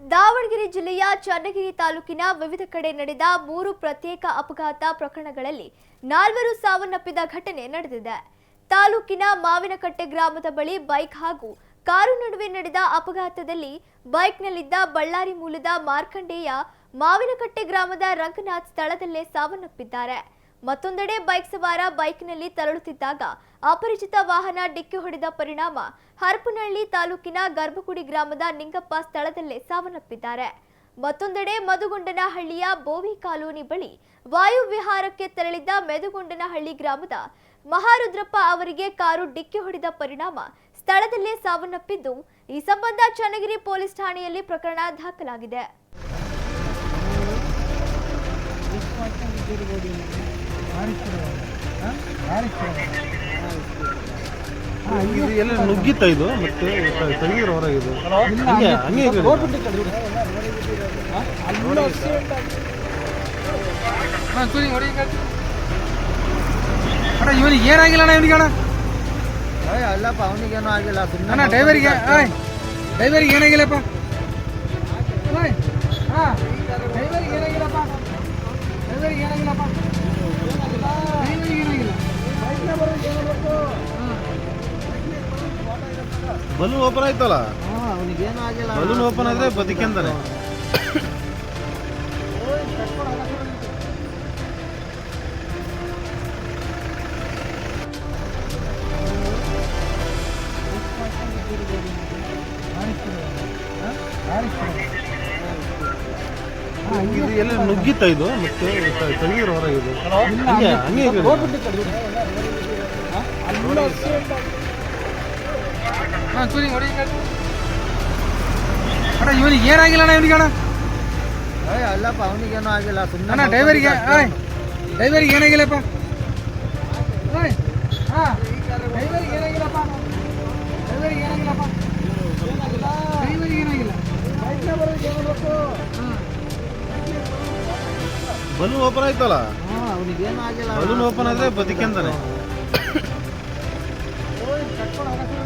ದಾವಣಗೆರೆ ಜಿಲ್ಲೆಯ ಚನ್ನಗಿರಿ ತಾಲೂಕಿನ ವಿವಿಧ ಕಡೆ ನಡೆದ ಮೂರು ಪ್ರತ್ಯೇಕ ಅಪಘಾತ ಪ್ರಕರಣಗಳಲ್ಲಿ ನಾಲ್ವರು ಸಾವನ್ನಪ್ಪಿದ ಘಟನೆ ನಡೆದಿದೆ. ತಾಲೂಕಿನ ಮಾವಿನಕಟ್ಟೆ ಗ್ರಾಮದ ಬಳಿ ಬೈಕ್ ಹಾಗೂ ಕಾರು ನಡುವೆ ನಡೆದ ಅಪಘಾತದಲ್ಲಿ ಬೈಕ್ನಲ್ಲಿದ್ದ ಬಳ್ಳಾರಿ ಮೂಲದ ಮಾರ್ಕಂಡೇಯ ಮಾವಿನಕಟ್ಟೆ ಗ್ರಾಮದ ರಂಗನಾಥ್ ಸ್ಥಳದಲ್ಲೇ ಸಾವನ್ನಪ್ಪಿದ್ದಾರೆ. ಮತ್ತೊಂದೆಡೆ ಬೈಕ್ ಸವಾರ ಬೈಕ್ನಲ್ಲಿ ತರಳುತ್ತಿದ್ದಾಗ ಅಪರಿಚಿತ ವಾಹನ ಡಿಕ್ಕಿ ಹೊಡೆದ ಪರಿಣಾಮ. ಹರಪನಹಳ್ಳಿ ತಾಲೂಕಿನ ಗರ್ಭಗುಡಿ ಗ್ರಾಮದ ನಿಂಗಪ್ಪ ಸ್ಥಳದಲ್ಲೇ ಸಾವನ್ನಪ್ಪಿದ್ದಾರೆ. ಮತ್ತೊಂದೆಡೆ ಮದುಗುಂಡನಹಳ್ಳಿಯ ಬೋವಿ ಕಾಲೋನಿ ಬಳಿ ವಾಯು ವಿಹಾರಕ್ಕೆ ತೆರಳಿದ್ದ ಮೆದುಗುಂಡನಹಳ್ಳಿ ಗ್ರಾಮದ ಮಹಾರುದ್ರಪ್ಪ ಅವರಿಗೆ ಕಾರು ಡಿಕ್ಕಿ ಹೊಡೆದ ಪರಿಣಾಮ ಸ್ಥಳದಲ್ಲೇ ಸಾವನ್ನಪ್ಪಿದ್ದು, ಈ ಸಂಬಂಧ ಚನ್ನಗಿರಿ ಪೊಲೀಸ್ ಠಾಣೆಯಲ್ಲಿ ಪ್ರಕರಣ ದಾಖಲಾಗಿದೆ. ಇದು ಎಲ್ಲ ನುಗ್ಗಿತ್ತ ಇದು? ಮತ್ತೆ ತೆಗೆದ್ರ ಹೊರಗೆ ಇದು? ಹಂಗೆ ಹಂಗೆ ಇದೆ ಇದು. ಅಣ್ಣ ಇವನಿಗೆ ಏನಾಗಿಲ್ಲ ಅಣ್ಣ ಇವನಿಗೆ ಅಣ್ಣ? ಏ ಅಲ್ಲಪ್ಪ ಅವನಿಗೇನು ಆಗಿಲ್ಲ. ಸುಮ್ಮನೆ ಅಣ್ಣ ಡ್ರೈವರಿಗೆ ಡ್ರೈವರಿಗೆ ಏನಾಗಿಲ್ಲಪ್ಪ? ಬಲೂನ್ ಓಪನ್ ಆಯ್ತಲ್ಲ? ಬಲೂನ್ ಓಪನ್ ಆದ್ರೆ ಬದುಕೆಂತಾನೆ. ಇದು ಎಲ್ಲ ನುಗ್ಗಿತ್ತ ಇದು? ಮತ್ತೆ ತೆಗೆದ್ರ ಹೊರಗೆ ಇದು? ಹಂಗೆ. ಹಾ ಹೊಡಿ ಅಣ್ಣ ಇವನಿಗೆ ಏನಾಗಿಲ್ಲ ಅಣ್ಣ ಇವನಿಗೆ ಅಣ್ಣ? ಏ ಅಲ್ಲಪ್ಪ ಅವನಿಗೇನೂ ಆಗಿಲ್ಲ ಸುಮ್ಮನೆ ಅಣ್ಣ ಡ್ರೈವರಿಗೆ ಡ್ರೈವರಿಗೆ ಏನಾಗಿಲ್ಲಪ್ಪ? ಓಯ್, ಹಾ, ಡ್ರೈವರಿಗೆ ಏನಾಗಿಲ್ಲಪ್ಪ? ಡ್ರೈವರಿಗೆ ಏನಾಗಿಲ್ಲಪ್ಪ? ಡ್ರೈವರಿಗೆ ಏನಾಗಿಲ್ಲ? ಬಲೂನ್ ಓಪನ್ ಆಯ್ತಲ್ಲ? ಬಲೂನ್ ಓಪನ್ ಆದ್ರೆ ಬದುಕೆಂತಾನೆ ಓಯ್, ಕಟ್ಕೊಂಡು ಹೋಗಕ್ಕೆ